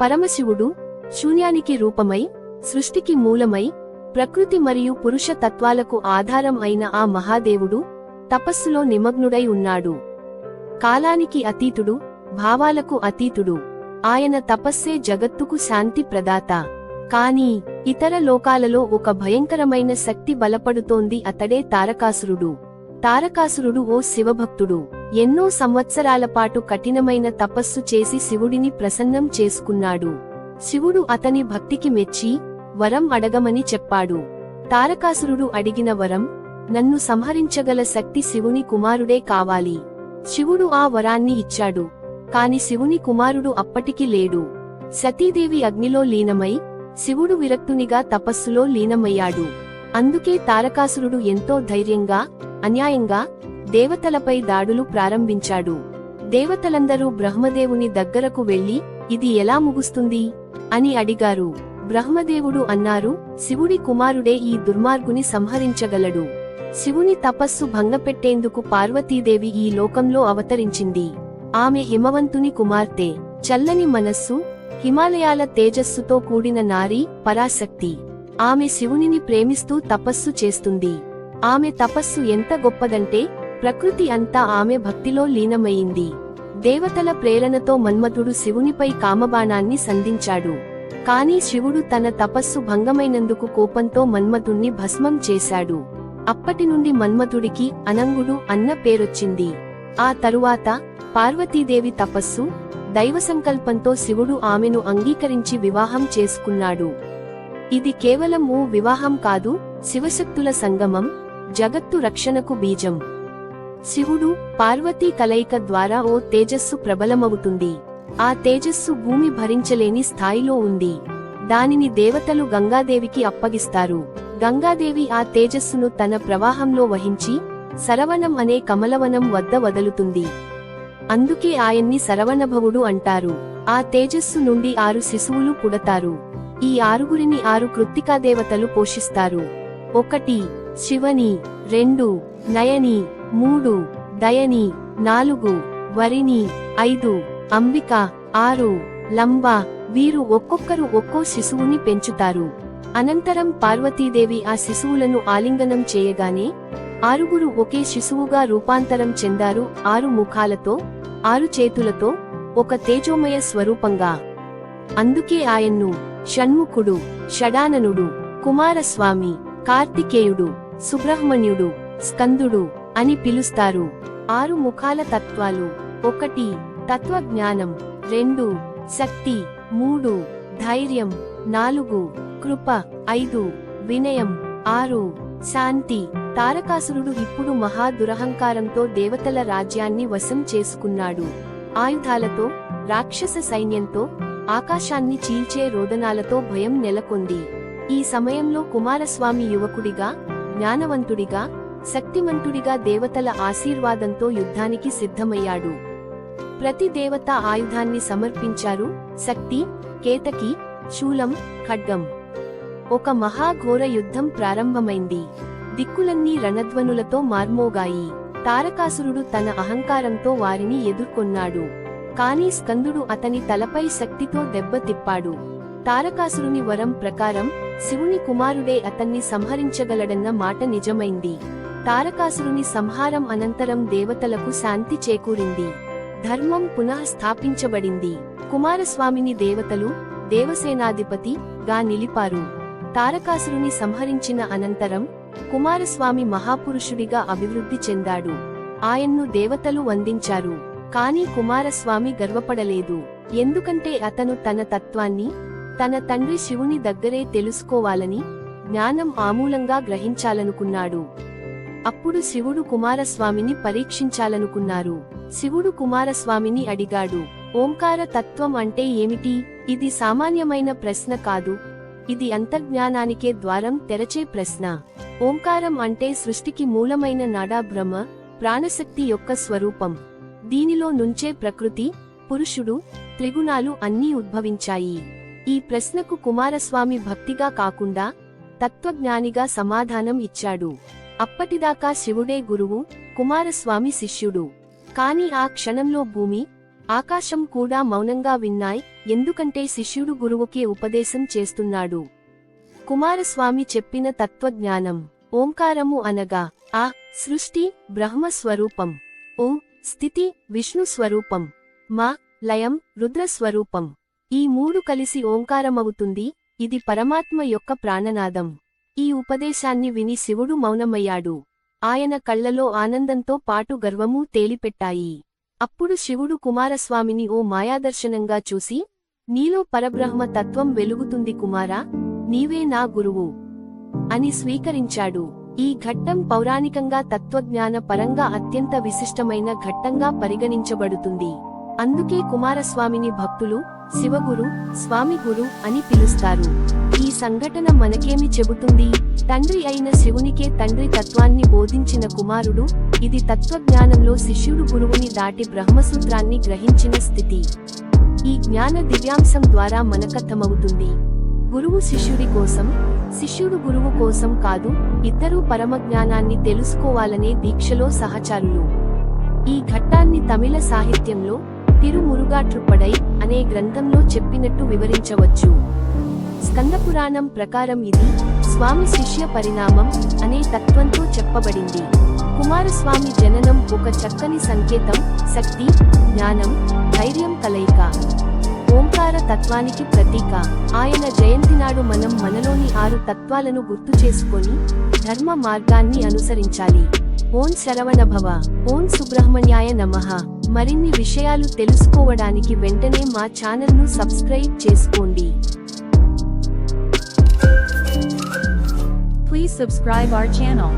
పరమశివుడు శూన్యానికి రూపమై సృష్టికి మూలమై ప్రకృతి మరియు పురుష తత్వాలకు ఆధారం అయిన ఆ మహాదేవుడు తపస్సులో నిమగ్నుడై ఉన్నాడు. కాలానికి అతీతుడు భావాలకు అతీతుడు. ఆయన తపస్సే జగత్తుకు శాంతి ప్రదాత. కాని ఇతర లోకాలలో ఒక భయంకరమైన శక్తి బలపడుతోంది అతడే తారకాసురుడు. తారకాసురుడు ఓ శివభక్తుడు. ఎన్నో సంవత్సరాల పాటు కఠినమైన తపస్సు చేసి శివుడిని ప్రసన్నం చేసుకున్నాడు. శివుడు అతని భక్తికి మెచ్చి వరం అడగమని చెప్పాడు. తారకాసురుడు అడిగిన వరం నన్ను సంహరించగల శక్తి శివుని కుమారుడే కావాలి. శివుడు ఆ వరాన్ని ఇచ్చాడు. కాని శివుని కుమారుడు అప్పటికి లేడు. సతీదేవి అగ్నిలో లీనమై శివుడు విరక్తునిగా తపస్సులో లీనమయ్యాడు. అందుకే తారకాసురుడు ఎంతో ధైర్యంగా అన్యాయంగా దేవతలపై దాడులు ప్రారంభించాడు. దేవతలందరూ బ్రహ్మదేవుని దగ్గరకు వెళ్ళి ఇది ఎలా ముగుస్తుంది అని అడిగారు. బ్రహ్మదేవుడు అన్నారు శివుడి కుమారుడే ఈ దుర్మార్గుని సంహరించగలడు. శివుని తపస్సు భంగపెట్టేందుకు పార్వతీదేవి ఈ లోకంలో అవతరించింది. ఆమె హిమవంతుని కుమార్తె. చల్లని మనస్సు హిమాలయాల తేజస్సుతో కూడిన నారీ పరాశక్తి. ఆమె శివునిని ప్రేమిస్తూ తపస్సు చేస్తుంది. ఆమె తపస్సు ఎంత గొప్పదంటే ప్రకృతి అంతా ఆమె భక్తిలో లీనమయింది దేవతల ప్రేరణతో మన్మథుడు శివునిపై కామబాణాన్ని సంధించాడు. కాని శివుడు తన తపస్సు భంగమైనందుకు కోపంతో మన్మథుణ్ణి భస్మం చేశాడు. అప్పటి నుండి మన్మథుడికి అనంగుడు అన్న పేరొచ్చింది. ఆ తరువాత పార్వతీదేవి తపస్సు దైవ సంకల్పంతో శివుడు ఆమెను అంగీకరించి వివాహం చేసుకున్నాడు. ఇది కేవలం ఓ వివాహం కాదు శివశక్తుల సంగమం జగత్తు రక్షణకు బీజం. శివుడు పార్వతీ కలయిక ద్వారా ఓ తేజస్సు ప్రబలమవుతుంది. ఆ తేజస్సు భూమి భరించలేని స్థాయిలో ఉంది. దానిని దేవతలు గంగాదేవికి అప్పగిస్తారు. గంగాదేవి ఆ తేజస్సును తన ప్రవాహంలో వహించి సరవణం అనే కమలవనం వద్ద వదులుతుంది. అందుకే ఆయన్ని సరవణభవుడు అంటారు. ఆ తేజస్సు నుండి ఆరు శిశువులు పుడతారు. ఈ ఆరుగురిని ఆరు కృత్తికా దేవతలు పోషిస్తారు. ఒకటి శివని. రెండు నయని. మూడు దయని నాలుగు వరిని ఐదు అంబిక ఆరు లంబ వీరు ఒక్కొక్కరు ఒక్కో శిశువుని పెంచుతారు. అనంతరం పార్వతీదేవి ఆ శిశువులను ఆలింగనం చేయగానే ఆరుగురు ఒకే శిశువుగా రూపాంతరం చెందారు ఆరు ముఖాలతో ఆరు చేతులతో ఒక తేజోమయ స్వరూపంగా. అందుకే ఆయన్ను షణ్ముఖుడు షడాననుడు కుమారస్వామి కార్తికేయుడు సుబ్రహ్మణ్యుడు స్కందుడు అని పిలుస్తారు. ఆరు ముఖాల తత్వాలు. ఒకటి తత్వజ్ఞానం. రెండు శక్తి. మూడు ధైర్యం. నాలుగు కృప. ఐదు వినయం. ఆరు శాంతి. తారకాసురుడు ఇప్పుడు మహా దురహంకారంతో దేవతల రాజ్యాన్ని వశం చేసుకున్నాడు. ఆయుధాలతో రాక్షస సైన్యంతో ఆకాశాన్ని చీల్చే రోదనాలతో భయం నెలకొంది. ఈ సమయంలో కుమారస్వామి యువకుడిగా జ్ఞానవంతుడిగా శక్తిమంతుడిగా దేవతల ఆశీర్వాదంతో యుద్ధానికి సిద్ధమయ్యాడు. ప్రతి దేవత ఆయుధాన్ని సమర్పించారు. శక్తి కేతకి శూలం ఖడ్గం. ఒక మహాఘోర యుద్ధం ప్రారంభమైంది. దిక్కులన్నీ రణధ్వనులతో మార్మోగాయి. తారకాసురుడు తన అహంకారంతో వారిని ఎదుర్కొన్నాడు. కాని స్కందుడు అతని తలపై శక్తితో దెబ్బతిప్పాడు తారకాసురుని వరం ప్రకారం శివుని కుమారుడే అతన్ని సంహరించగలడన్న మాట నిజమైంది. తారకాసురుని సంహారం అనంతరం దేవతలకు శాంతి చేకూరింది. ధర్మం పునః స్థాపించబడింది. కుమారస్వామిని దేవతలు దేవసేనాధిపతి గా నిలిపారు. తారకాసురుని సంహరించిన అనంతరం కుమారస్వామి మహాపురుషుడిగా అభివృద్ధి చెందాడు. ఆయన్ను దేవతలు వందించారు. కాని కుమారస్వామి గర్వపడలేదు. ఎందుకంటే అతను తన తత్వాన్ని తన తండ్రి శివుని దగ్గరే తెలుసుకోవాలని జ్ఞానం ఆమూలంగా గ్రహించాలనుకున్నాడు. అప్పుడు శివుడు కుమారస్వామిని పరీక్షించాలనుకున్నారు. శివుడు కుమారస్వామిని అడిగాడు ఓంకార తత్వం అంటే ఏమిటి? ఇది సామాన్యమైన ప్రశ్న కాదు. ఇది అంతర్జ్ఞానానికే ద్వారం తెరచే ప్రశ్న. ఓంకారం అంటే సృష్టికి మూలమైన నాడా బ్రహ్మ ప్రాణశక్తి యొక్క స్వరూపం. దీనిలో నుంచే ప్రకృతి పురుషుడు త్రిగుణాలు అన్నీ ఉద్భవించాయి. ఈ ప్రశ్నకు కుమారస్వామి భక్తిగా కాకుండా తత్వజ్ఞానిగా సమాధానం ఇచ్చాడు. అప్పటిదాకా శివుడే గురువు కుమారస్వామి శిష్యుడు. కాని ఆ క్షణంలో భూమి ఆకాశం కూడా మౌనంగా విన్నాయి ఎందుకంటే శిష్యుడు గురువుకే ఉపదేశం చేస్తున్నాడు. కుమారస్వామి చెప్పిన తత్వజ్ఞానం ఓంకారము అనగా ఆ సృష్టి బ్రహ్మ స్వరూపం ఓ స్థితి విష్ణు స్వరూపం మా లయం రుద్ర స్వరూపం ఈ మూడు కలిసి ఓంకారమవుతుంది ఇది పరమాత్మ యొక్క ప్రాణనాదం. ఈ ఉపదేశాన్ని విని శివుడు మౌనమయ్యాడు. ఆయన కళ్ళలో ఆనందంతో పాటు గర్వమూ తేలిపెట్టాయి. అప్పుడు శివుడు కుమారస్వామిని ఓ మాయాదర్శనంగా చూసి నీలో పరబ్రహ్మ తత్వం వెలుగుతుంది కుమారా నీవే నా గురువు అని స్వీకరించాడు. ఈ ఘట్టం పౌరాణికంగా తత్వజ్ఞాన పరంగా అత్యంత విశిష్టమైన ఘట్టంగా పరిగణించబడుతుంది. అందుకే కుమారస్వామిని భక్తులు శివగురు స్వామి గురు అని పిలుస్తారు. ఈ సంఘటన మనకేమి చెబుతుంది? తండ్రి అయిన శివునికే తండ్రి తత్వాన్ని బోధించిన కుమారుడు ఇది తత్వజ్ఞానంలో శిష్యుడు గురువుని దాటి బ్రహ్మసూత్రాన్ని గ్రహించిన స్థితి. ఈ జ్ఞాన దివ్యాంశం ద్వారా మనకర్థమవుతుంది. గురువు శిష్యుడి కోసం శిష్యుడు గురువు కోసం కాదు ఇద్దరూ పరమజ్ఞానాన్ని తెలుసుకోవాలనే దీక్షలో సహచారులు. ఈ ఘట్టాన్ని తమిళ సాహిత్యంలో తిరుమురుగాట్రుపడై అనే గ్రంథంలో చెప్పినట్టు వివరించవచ్చు. స్కందపురాణం ప్రకారం ఇది స్వామి శిష్య పరిణామం అనే తత్వంతో చెప్పబడింది. కుమారస్వామి జననం ఒక చక్కని సంకేతం శక్తి జ్ఞానం ధైర్యం కలయిక. ఓంకార తత్వానికి ప్రతీక. ఆయన జయంతి నాడు మనం మనలోని ఆరు తత్వాలను గుర్తు చేసుకొని ధర్మ మార్గాన్ని అనుసరించాలి. ఓం శరవణభవ ఓం సుబ్రహ్మణ్యాయ నమః మరిన్ని విషయాలు తెలుసుకోవడానికి వెంటనే మా ఛానల్ను సబ్స్క్రైబ్ చేసుకోండి Please subscribe our channel.